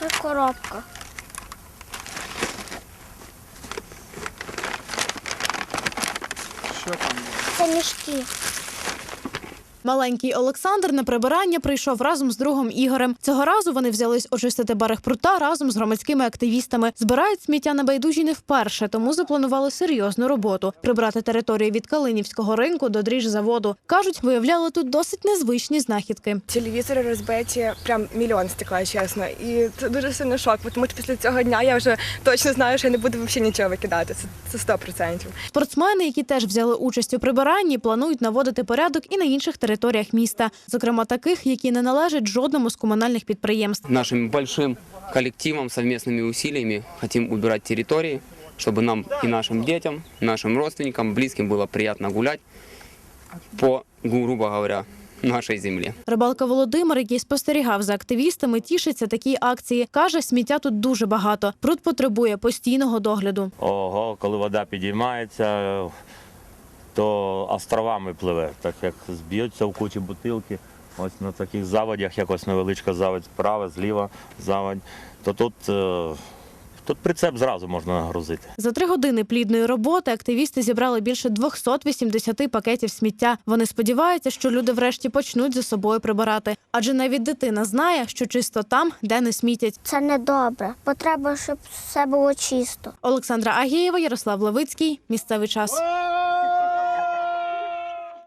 Тут коробка. Що там? Це мішки. Маленький Олександр на прибирання прийшов разом з другом Ігорем. Цього разу вони взялись очистити берег прута разом з громадськими активістами. Збирають сміття на байдужі не вперше, тому запланували серйозну роботу прибрати територію від Калинівського ринку до дріжзаводу. кажуть, виявляли тут досить незвичні знахідки. Телевізори розбиті прям мільйон стекла, чесно. І це дуже сильний шок, тому що після цього дня я вже точно знаю, що я не буду взагалі нічого викидати. Це це 100%. Спортсмени, які теж взяли участь у прибиранні, планують наводити порядок і на інших територіях міста, зокрема таких, які не належать жодному з комунальних підприємств. Нашим большим коллективом, совместными усилиями хотим убирать территории, чтобы нам и нашим детям, нашим родственникам, близким было приятно гулять по, грубо говоря, нашей земле. Рибалка Володимир, який спостерігав за активістами, тішиться такій акції. каже, сміття тут дуже багато. Пруд потребує постійного догляду. Ого, коли вода підіймається, то островами пливе, так як зб'ються в кучі бутилки. Ось на таких заводях, як ось невеличка заводь справа, зліва заводь, то тут, е, тут прицеп зразу можна нагрузити. За три години плідної роботи активісти зібрали більше 280 пакетів сміття. Вони сподіваються, що люди врешті почнуть за собою прибирати. Адже навіть дитина знає, що чисто там, де не смітять. Це не добре, бо треба, щоб все було чисто. Олександра Агієва, Ярослав Левицький. Місцевий час.